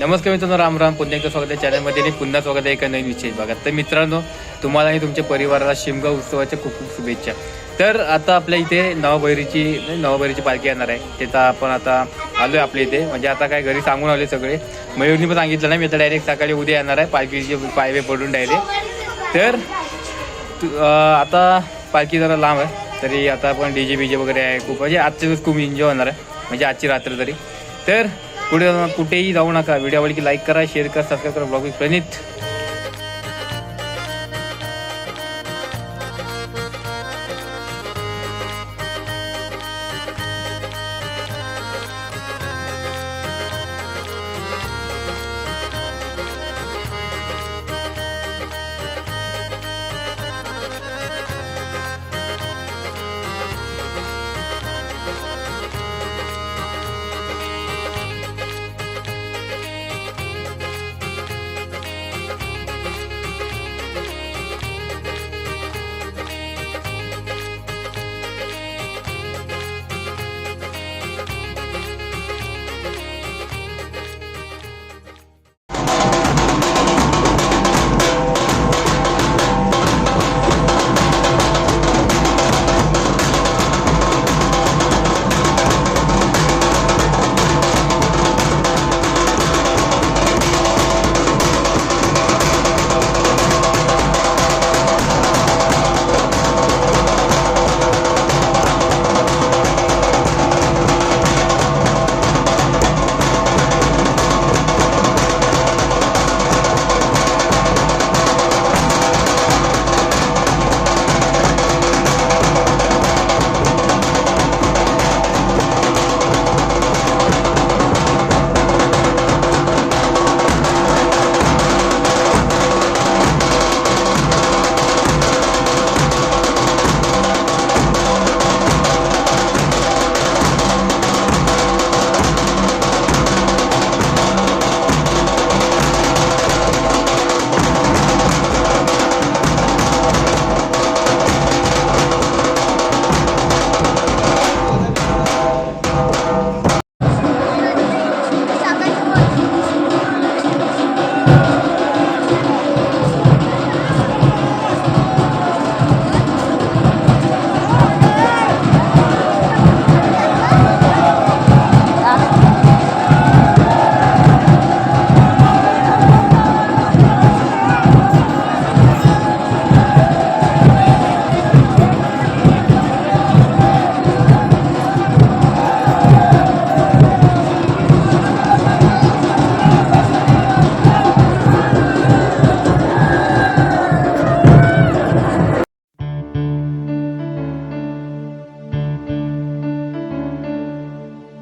नमस्कार मित्रांनो राम राम. पुन्हा एकदा स्वागत आहे चॅनलमध्ये आणि पुन्हा स्वागत आहे एका नवीन विशेष भागात. तर मित्रांनो तुम्हाला आणि तुमच्या परिवाराला शिमगा उत्सवाच्या खूप खूप शुभेच्छा. तर आता आपल्या इथे नवाबहिरीची नाही, पालखी येणार आहे. तिथं आपण आता आलो आहे आपल्या इथे. म्हणजे आता काय घरी सांगून आले सगळे. मयूरनी पण सांगितलं ना मी आता डायरेक्ट सकाळी उद्या येणार आहे. पालखीचे पायवे पडून डायरेक्ट तर आता पालखी जरा लांब आहे. तरी आता आपण डी जे बी जे वगैरे आहे खूप. म्हणजे आजचे दिवस खूप एन्जॉय होणार आहे. म्हणजे आजची रात्र तरी. तर पुढे कुठेही जाऊ नका. व्हिडिओ आवडली की लाईक करा शेअर करा सबस्क्राईब करा. ब्लॉग प्रणित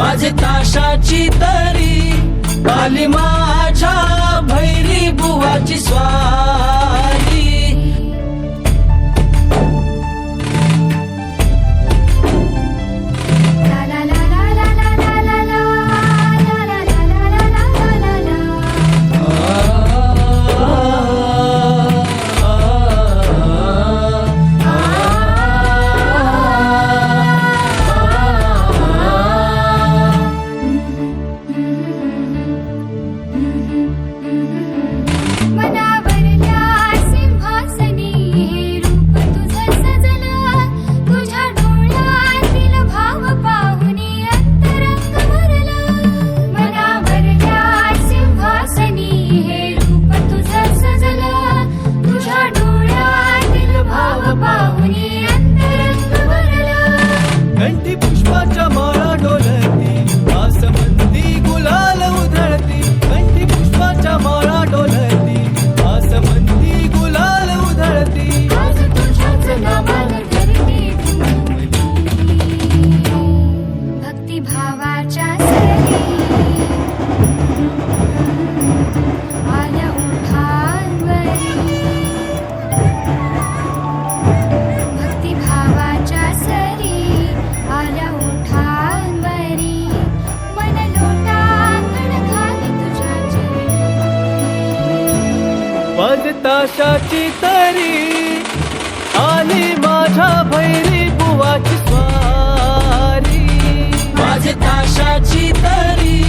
वाजताशाची तरी आली माझ्या भैरी बुवाची स्वा ताशाची तरी आली माझ्या भैरी बुवाची स्वारी. माझे ताशाची तरी